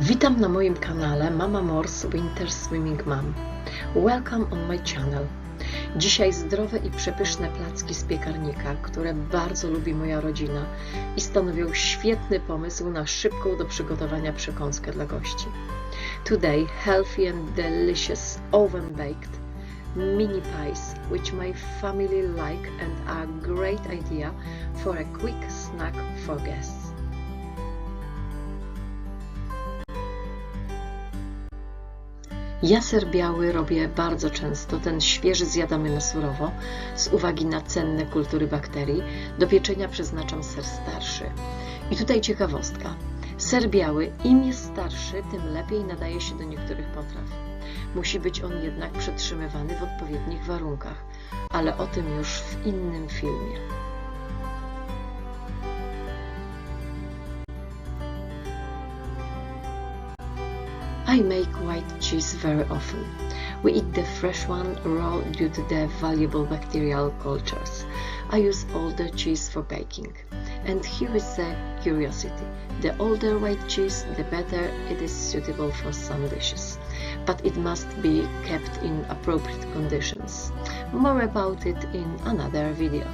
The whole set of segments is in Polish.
Witam na moim kanale Mama Morse Winter Swimming Mom. Welcome on my channel. Dzisiaj zdrowe i przepyszne placki z piekarnika, które bardzo lubi moja rodzina i stanowią świetny pomysł na szybką do przygotowania przekąskę dla gości. Today, healthy and delicious oven baked mini pies, which my family like and are great idea for a quick snack for guests. Ja ser biały robię bardzo często, ten świeży zjadamy na surowo, z uwagi na cenne kultury bakterii. Do pieczenia przeznaczam ser starszy. I tutaj ciekawostka. Ser biały, im jest starszy, tym lepiej nadaje się do niektórych potraw. Musi być on jednak przetrzymywany w odpowiednich warunkach, ale o tym już w innym filmie. I make white cheese very often. We eat the fresh one raw due to the valuable bacterial cultures. I use older cheese for baking. And here is a curiosity. The older white cheese, the better it is suitable for some dishes. But it must be kept in appropriate conditions. More about it in another video.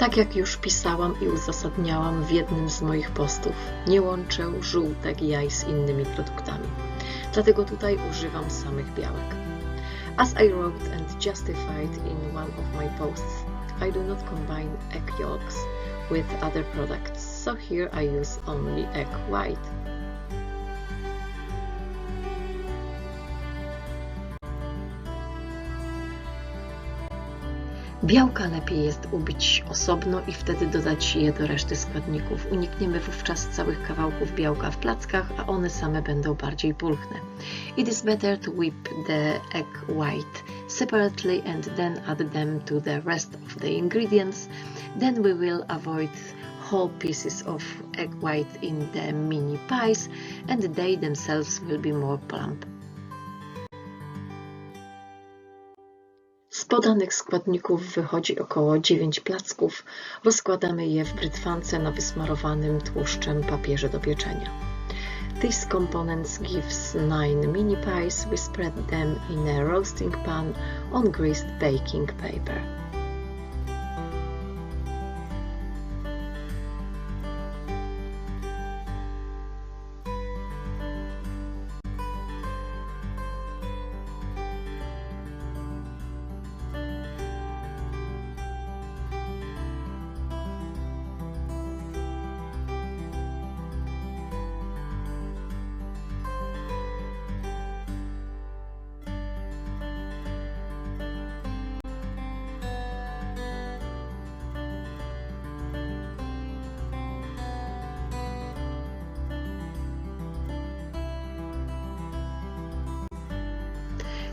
Tak jak już pisałam i uzasadniałam w jednym z moich postów, nie łączę żółtek jaj z innymi produktami. Dlatego tutaj używam samych białek. As I wrote and justified in one of my posts, I do not combine egg yolks with other products, so here I use only egg white. Białka lepiej jest ubić osobno i wtedy dodać je do reszty składników. Unikniemy wówczas całych kawałków białka w plackach, a one same będą bardziej pulchne. It is better to whip the egg white separately and then add them to the rest of the ingredients. Then we will avoid whole pieces of egg white in the mini pies and they themselves will be more plump. Z podanych składników wychodzi około 9 placków. Rozkładamy je w brytwance na wysmarowanym tłuszczem papierze do pieczenia. These components gives 9 mini pies. We spread them in a roasting pan on greased baking paper.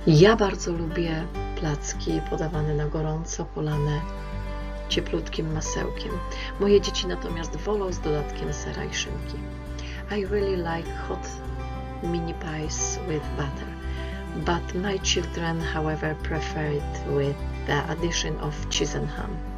Ja bardzo lubię placki podawane na gorąco, polane cieplutkim masełkiem. Moje dzieci natomiast wolą z dodatkiem sera i szynki. I really like hot mini pies with butter, but my children, however, prefer it with the addition of cheese and ham.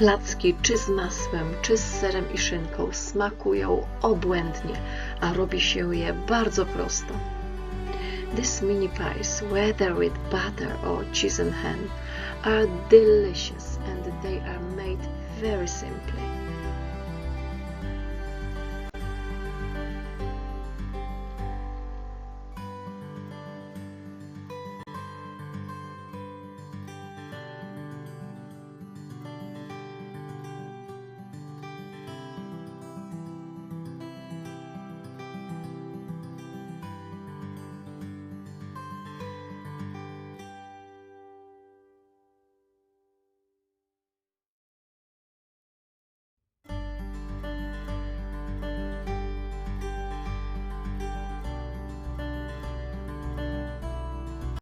Placki czy z masłem, czy z serem i szynką smakują obłędnie, a robi się je bardzo prosto. These mini pies, whether with butter or cheese and ham, are delicious and they are made very simply.